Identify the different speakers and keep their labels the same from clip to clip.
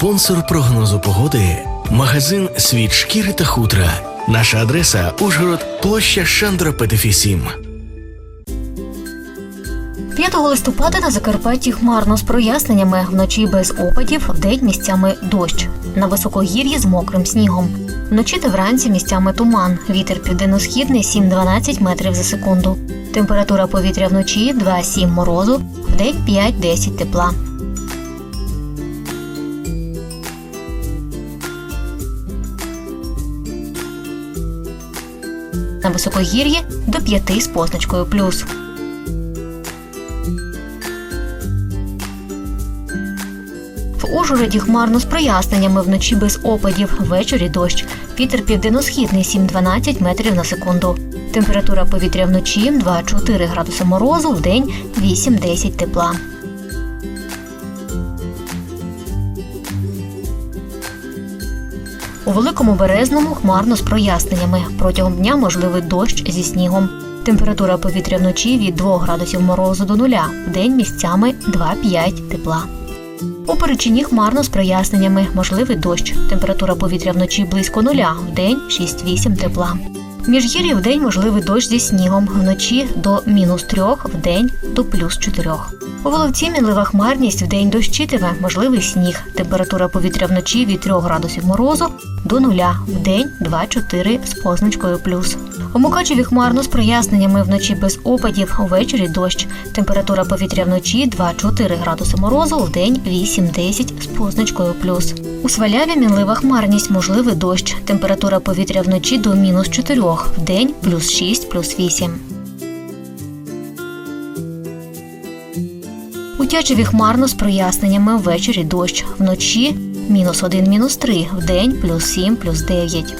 Speaker 1: Спонсор прогнозу погоди магазин Світ шкіри та хутра. Наша адреса Ужгород, площа Шандра Петефі 7.
Speaker 2: 5 листопада на Закарпатті хмарно з проясненнями, вночі без опадів, вдень місцями дощ. На високогір'ї з мокрим снігом. Вночі та вранці місцями туман. Вітер південно-східний 7-12 метрів за секунду. Температура повітря вночі 2-7 морозу, вдень 5-10 тепла. На високогір'ї до 5 з позначкою плюс. В Ужгороді хмарно з проясненнями вночі без опадів, ввечері дощ. Вітер південно-східний 7-12 метрів на секунду. Температура повітря вночі 2-4 градуси морозу, вдень 8-10 тепла. У великому березному хмарно з проясненнями. Протягом дня можливий дощ зі снігом. Температура повітря вночі від 2 градусів морозу до нуля, День місцями 2-5 тепла. У перечині хмарно з проясненнями, можливий дощ. Температура повітря вночі близько нуля, вдень 6-8 тепла. В день можливий дощ зі снігом, вночі до мінус трьох, в день до плюс чотирьох. У Воловці мінлива хмарність, в день дощитиме, можливий сніг. Температура повітря вночі від 3 градусів морозу до нуля, в день 2-4 з позначкою плюс. У Мукачеві хмарно з проясненнями вночі без опадів, увечері дощ. Температура повітря вночі 2-4 градуси морозу, вдень 8-10 з позначкою плюс. У Сваляві мінлива хмарність, можливий дощ. Температура повітря вночі до мінус 4, вдень плюс 6, плюс 8. У Тячеві хмарно з проясненнями ввечері дощ. Вночі мінус 1, мінус 3, вдень плюс 7, плюс 9.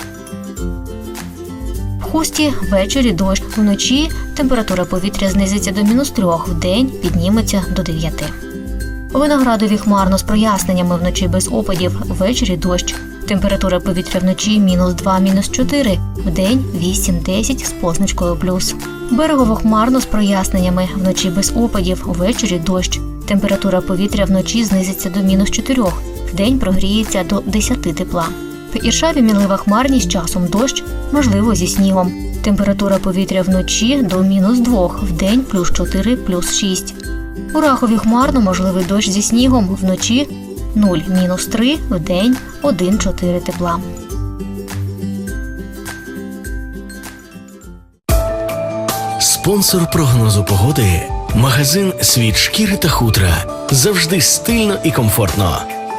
Speaker 2: Хусті ввечері дощ. Вночі температура повітря знизиться до мінус 3, вдень підніметься до 9. Виноградові хмарно з проясненнями вночі без опадів, ввечері дощ. Температура повітря вночі мінус 2, мінус 4, вдень 8-10 з позначкою плюс. Берегово хмарно з проясненнями, вночі без опадів, ввечері дощ. Температура повітря вночі знизиться до мінус 4, вдень прогріється до 10 тепла. В Іршаві мінлива хмарність часом дощ, можливо, зі снігом. Температура повітря вночі до мінус 2, вдень плюс 4, плюс 6. У Рахові хмарно можливий дощ зі снігом, вночі 0, мінус 3, вдень 1-4 тепла.
Speaker 1: Спонсор прогнозу погоди магазин Світ шкіри та хутра. Завжди стильно і комфортно.